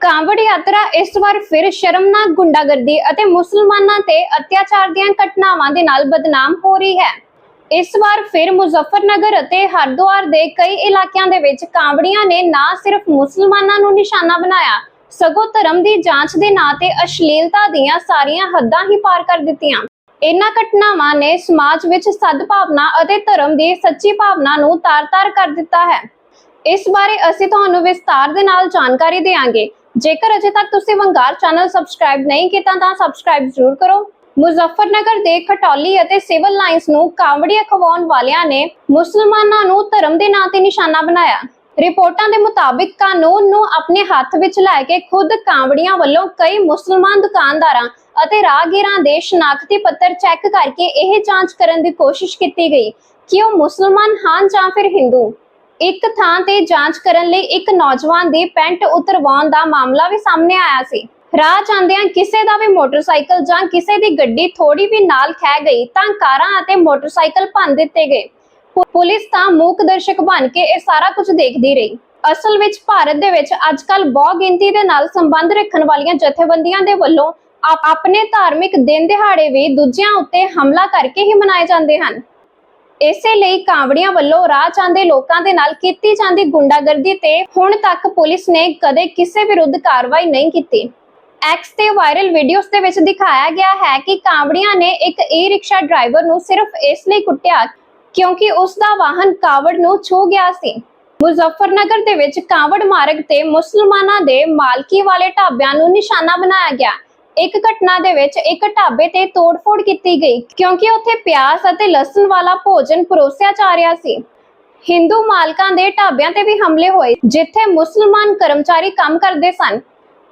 ਕਾਂਵੜ ਯਾਤਰਾ ਇਸ ਵਾਰ ਫਿਰ ਸ਼ਰਮਨਾਕ ਗੁੰਡਾਗਰਦੀ ਅਤੇ ਮੁਸਲਮਾਨਾਂ ਤੇ ਅਤਿਆਚਾਰ ਦੀਆਂ ਘਟਨਾਵਾਂ ਦੇ ਨਾਲ ਬਦਨਾਮ ਹੋ ਰਹੀ ਹੈ। ਇਸ ਵਾਰ ਫਿਰ ਮੁਜ਼ੱਫਰਨਗਰ ਅਤੇ ਹਰਦੁਆਰ ਦੇ ਕਈ ਇਲਾਕਿਆਂ ਦੇ ਵਿੱਚ ਕਾਂਵੜੀਆਂ ਨੇ ਨਾ ਸਿਰਫ ਮੁਸਲਮਾਨਾਂ ਨੂੰ ਨਿਸ਼ਾਨਾ ਬਣਾਇਆ, ਸਗੋਂ ਧਰਮ ਦੀ ਜਾਂਚ ਦੇ ਨਾਂ ਤੇ ਅਸ਼ਲੀਲਤਾ ਦੀਆਂ ਸਾਰੀਆਂ ਹੱਦਾਂ ਹੀ ਪਾਰ ਕਰ ਦਿੱਤੀਆਂ। ਇਹਨਾਂ ਘਟਨਾਵਾਂ ਨੇ ਸਮਾਜ ਵਿੱਚ ਸਦਭਾਵਨਾ ਅਤੇ ਧਰਮ ਦੀ ਸੱਚੀ ਭਾਵਨਾ ਨੂੰ ਤਾਰ-ਤਾਰ ਕਰ ਦਿੱਤਾ ਹੈ। ਇਸ ਬਾਰੇ ਅਸੀਂ ਤੁਹਾਨੂੰ ਵਿਸਤਾਰ ਦੇ ਨਾਲ ਜਾਣਕਾਰੀ ਦੇਵਾਂਗੇ ਜੇਕਰ ਅਜੇ ਤੱਕ ਤੁਸੀਂ ਵੰਗਾਰ ਚੈਨਲ ਸਬਸਕ੍ਰਾਈਬ ਨਹੀਂ ਕੀਤਾ, ਤਾਂ ਸਬਸਕ੍ਰਾਈਬ ਜ਼ਰੂਰ ਕਰੋ। ਮੁਜ਼ੱਫਰਨਗਰ ਦੇ ਖਟੌਲੀ ਅਤੇ ਸਿਵਲ ਲਾਈਨਸ ਨੂੰ ਕਾਂਵੜੀ ਅਖਵਾਉਣ ਵਾਲਿਆਂ ਨੇ ਮੁਸਲਮਾਨਾਂ ਨੂੰ ਧਰਮ ਦੇ ਨਾਂ ਤੇ ਨਿਸ਼ਾਨਾ ਬਣਾਇਆ। ਰਿਪੋਰਟਾਂ ਦੇ ਮੁਤਾਬਿਕ ਕਾਨੂੰਨ ਨੂੰ ਆਪਣੇ ਹੱਥ ਵਿੱਚ ਲੈ ਕੇ ਖੁਦ ਕਾਂਵੜੀਆਂ ਵੱਲੋਂ ਕਈ ਮੁਸਲਮਾਨ ਦੁਕਾਨਦਾਰਾਂ ਅਤੇ ਰਾਹਗੀਰਾਂ ਦੇ ਸ਼ਨਾਖਤੀ ਪੱਤਰ ਚੈੱਕ ਕਰਕੇ ਇਹ ਜਾਂਚ ਕਰਨ ਦੀ ਕੋਸ਼ਿਸ਼ ਕੀਤੀ ਗਈ ਕਿ ਉਹ ਮੁਸਲਮਾਨ ਹਨ ਜਾਂ ਫਿਰ ਹਿੰਦੂ। ਇੱਕ ਥਾਂ ਤੇ ਜਾਂਚ ਕਰਨ ਲਈ ਇੱਕ ਨੌਜਵਾਨ ਦੀ ਪੈਂਟ ਉਤਰਵਾਉਣ ਦਾ ਮਾਮਲਾ ਵੀ ਸਾਹਮਣੇ ਆਇਆ ਸੀ। ਰਾਹ ਜਾਂਦਿਆਂ ਕਿਸੇ ਦਾ ਵੀ ਮੋਟਰਸਾਈਕਲ ਜਾਂ ਕਿਸੇ ਦੀ ਗੱਡੀ ਥੋੜੀ ਵੀ ਨਾਲ ਖਹਿ ਗਈ ਤਾਂ ਕਾਰਾਂ ਅਤੇ ਮੋਟਰਸਾਈਕਲ ਭੰਨ ਦਿੱਤੇ ਗਏ। ਪੁਲਿਸ ਤਾਂ ਮੂਕ ਦਰਸ਼ਕ ਬਣ ਕੇ ਇਹ ਸਾਰਾ ਕੁਝ ਦੇਖਦੀ ਰਹੀ। ਅਸਲ ਵਿੱਚ ਭਾਰਤ ਦੇ ਵਿੱਚ ਅੱਜਕੱਲ ਬਹੁ ਗਿਣਤੀ ਦੇ ਨਾਲ ਸੰਬੰਧ ਰੱਖਣ ਵਾਲੀਆਂ ਜਥੇਬੰਦੀਆਂ ਦੇ ਵੱਲੋਂ ਆਪਣੇ ਧਾਰਮਿਕ ਦਿਨ ਦਿਹਾੜੇ ਵੀ ਦੂਜਿਆਂ ਉੱਤੇ ਹਮਲਾ ਕਰਕੇ ਹੀ ਮਨਾਏ ਜਾਂਦੇ ਹਨ। ਇਸੇ ਲਈ ਕਾਂਵੜੀਆਂ ਵੱਲੋਂ ਰਾਹ ਜਾਂਦੇ ਲੋਕਾਂ ਦੇ ਨਾਲ ਕੀਤੀ ਜਾਂਦੀ ਗੁੰਡਾਗਰਦੀ ਤੇ ਹੁਣ ਤੱਕ ਪੁਲਿਸ ਨੇ ਕਦੇ ਕਿਸੇ ਵਿਰੁੱਧ ਕਾਰਵਾਈ ਨਹੀਂ ਕੀਤੀ। ਐਕਸ ਤੇ ਵਾਇਰਲ ਵੀਡੀਓਜ਼ ਦੇ ਵਿੱਚ ਦਿਖਾਇਆ ਗਿਆ ਹੈ ਕਿ ਕਾਂਵੜੀਆਂ ਨੇ ਇੱਕ ਈ-ਰਿਕਸ਼ਾ ਡਰਾਈਵਰ ਨੂੰ ਸਿਰਫ ਇਸ ਲਈ ਕੁੱਟਿਆ ਕਿਉਂਕਿ ਉਸ ਦਾ ਵਾਹਨ ਕਾਵੜ ਨੂੰ ਛੂ ਗਿਆ ਸੀ। ਮੁਜ਼ੱਫਰਨਗਰ ਦੇ ਵਿੱਚ ਕਾਂਵੜ ਮਾਰਗ ਤੇ ਮੁਸਲਮਾਨਾਂ ਦੇ ਮਾਲਕੀ ਵਾਲੇ ਢਾਬਿਆਂ ਨੂੰ ਨਿਸ਼ਾਨਾ ਬਣਾਇਆ ਗਿਆ। ਇੱਕ ਘਟਨਾ ਦੇ ਵਿੱਚ ਇੱਕ ਢਾਬੇ ਤੇ ਤੋੜਫੋੜ ਕੀਤੀ ਗਈ ਕਿਉਂਕਿ ਉੱਥੇ ਪਿਆਜ਼ ਅਤੇ ਲਸਣ ਵਾਲਾ ਭੋਜਨ ਪਰੋਸਿਆ ਜਾ ਰਿਹਾ ਸੀ। ਹਿੰਦੂ ਮਾਲਕਾਂ ਦੇ ਢਾਬਿਆਂ ਤੇ ਵੀ ਹਮਲੇ ਹੋਏ, ਜਿੱਥੇ ਮੁਸਲਮਾਨ ਕਰਮਚਾਰੀ ਕੰਮ ਕਰਦੇ ਸਨ।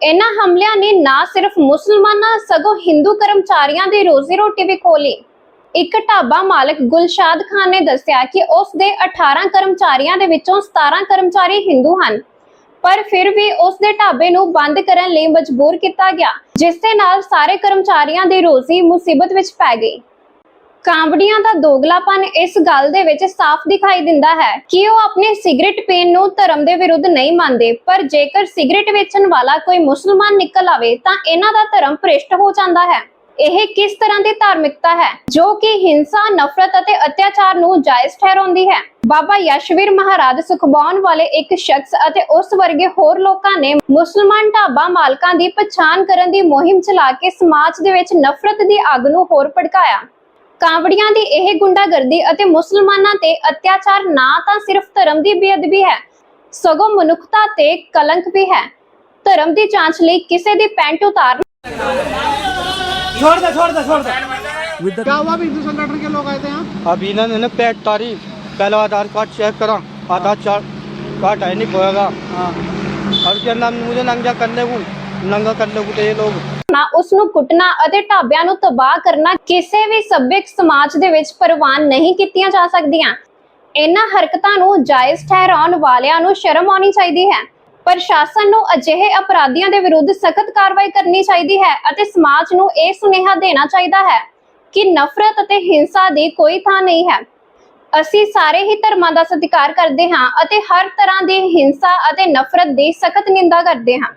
ਇਹਨਾਂ ਹਮਲਿਆਂ ਨੇ ਨਾ ਸਿਰਫ ਮੁਸਲਮਾਨਾਂ, ਸਗੋਂ ਹਿੰਦੂ ਕਰਮਚਾਰੀਆਂ ਦੀ ਰੋਜ਼ੀ ਰੋਟੀ ਵੀ ਖੋਲੀ ਇੱਕ ਢਾਬਾ ਮਾਲਕ ਗੁਲਸ਼ਾਦ ਖਾਨ ਨੇ ਦੱਸਿਆ ਕਿ ਉਸ ਦੇ 18 ਕਰਮਚਾਰੀਆਂ ਦੇ ਵਿੱਚੋਂ 17 ਕਰਮਚਾਰੀ ਹਿੰਦੂ ਹਨ, ਪਰ ਫਿਰ ਵੀ ਉਸ ਦੇ ਢਾਬੇ ਨੂੰ ਬੰਦ ਕਰਨ ਲਈ ਮਜਬੂਰ ਕੀਤਾ ਗਿਆ। ਜਿਸ ਦੇ ਨਾਲ ਸਾਰੇ ਕਰਮਚਾਰੀਆਂ ਦੀ ਰੋਜ਼ੀ ਮੁਸੀਬਤ ਵਿੱਚ ਪੈ ਗਈ। ਕਾਂਵੜੀਆਂ ਦਾ ਦੋਗਲਾਪਨ ਇਸ ਗੱਲ ਦੇ ਵਿੱਚ ਸਾਫ਼ ਦਿਖਾਈ ਦਿੰਦਾ ਹੈ ਕਿ ਉਹ ਆਪਣੇ ਸਿਗਰਟ ਪੀਣ ਨੂੰ ਧਰਮ ਦੇ ਵਿਰੁੱਧ ਨਹੀਂ ਮੰਨਦੇ, ਪਰ ਜੇਕਰ ਸਿਗਰਟ ਵੇਚਣ ਵਾਲਾ ਕੋਈ ਮੁਸਲਮਾਨ ਨਿਕਲ ਆਵੇ ਤਾਂ ਇਹਨਾਂ ਦਾ ਧਰਮ ਭ੍ਰਿਸ਼ਟ ਹੋ ਜਾਂਦਾ ਹੈ। ਇਹ ਕਿਸ ਤਰ੍ਹਾਂ ਦੀ ਧਾਰਮਿਕਤਾ ਹੈ? ਜੋ ਕਿ ਹਿੰਸਾ, ਨਫ਼ਰਤ ਅਤੇ ਅਤਿਆਚਾਰ ਨੂੰ ਜਾਇਜ਼ ਠਹਿਰਾਉਂਦੀ ਹੈ। ਬਾਬਾ ਯਸ਼ਵੀਰ ਮਹਾਰਾਜ ਸੁਖਬਾਉਣ ਵਾਲੇ ਇੱਕ ਸ਼ਖਸ ਅਤੇ ਉਸ ਵਰਗੇ ਹੋਰ ਲੋਕਾਂ ਨੇ ਮੁਸਲਮਾਨ ਢਾਬਾ ਮਾਲਕਾਂ ਦੀ ਪਛਾਣ ਕਰਨ ਦੀ ਮੁਹਿੰਮ ਚਲਾ ਕੇ ਸਮਾਜ ਦੇ ਵਿੱਚ ਨਫ਼ਰਤ ਦੀ ਅੱਗ ਨੂੰ ਹੋਰ ਭੜਕਾਇਆ। ਕਾਂਵੜੀਆਂ ਦੀ ਇਹ ਗੁੰਡਾਗਰਦੀ ਅਤੇ ਮੁਸਲਮਾਨਾਂ ਤੇ ਅਤਿਆਚਾਰ ਨਾ ਤਾਂ ਸਿਰਫ ਧਰਮ ਦੀ ਬੇਅਦਬੀ ਹੈ, ਸਗੋਂ ਮਨੁੱਖਤਾ ਤੇ ਕਲੰਕ ਵੀ ਹੈ। ਧਰਮ ਦੀ ਜਾਂਚ ਲਈ ਕਿਸੇ ਦੀ ਪੈਂਟ ਉਤਾਰ छोड़ दे छोड़ दे छोड़ दे क्या हुआ अभी हिंदू संगठन के लोग आए थे यहाँ अभी ना मैंने पेट तारी पहले आधार कार्ड चेक करा आधार कार्ड कार्ड है नहीं खोएगा हाँ अब के अंदर मुझे नंगा करने को नंगा करने को तो ये लोग ਨਾ ਉਸ ਨੂੰ ਕੁੱਟਣਾ ਅਤੇ ਢਾਬਿਆਂ ਨੂੰ ਤਬਾਹ ਕਰਨਾ ਕਿਸੇ ਵੀ ਸੱਭਿਅਕ ਸਮਾਜ ਦੇ ਵਿੱਚ ਪ੍ਰਵਾਨ ਨਹੀਂ ਕੀਤੀਆਂ ਜਾ ਸਕਦੀਆਂ ਇਹਨਾਂ ਹਰਕਤਾਂ ਨੂੰ ਜਾਇਜ਼ ਠਹਿਰਾਉਣ ਵਾਲਿਆਂ ਨੂੰ ਸ਼ਰਮ ਆਉਣੀ ਚਾਹੀਦੀ ਹੈ ਪ੍ਰਸ਼ਾਸਨ ਨੂੰ ਅਜਿਹੇ ਅਪਰਾਧੀਆਂ ਦੇ ਵਿਰੁੱਧ ਸਖਤ ਕਾਰਵਾਈ ਕਰਨੀ ਚਾਹੀਦੀ ਹੈ ਅਤੇ ਸਮਾਜ ਨੂੰ ਇਹ ਸੁਨੇਹਾ ਦੇਣਾ ਚਾਹੀਦਾ ਹੈ ਕਿ ਨਫ਼ਰਤ ਅਤੇ ਹਿੰਸਾ ਦੀ ਕੋਈ ਥਾਂ ਨਹੀਂ ਹੈ। ਅਸੀਂ ਸਾਰੇ ਹੀ ਧਰਮਾਂ ਦਾ ਸਤਿਕਾਰ ਕਰਦੇ ਹਾਂ ਅਤੇ ਹਰ ਤਰ੍ਹਾਂ ਦੀ ਹਿੰਸਾ ਅਤੇ ਨਫ਼ਰਤ ਦੀ ਸਖਤ ਨਿੰਦਾ ਕਰਦੇ ਹਾਂ।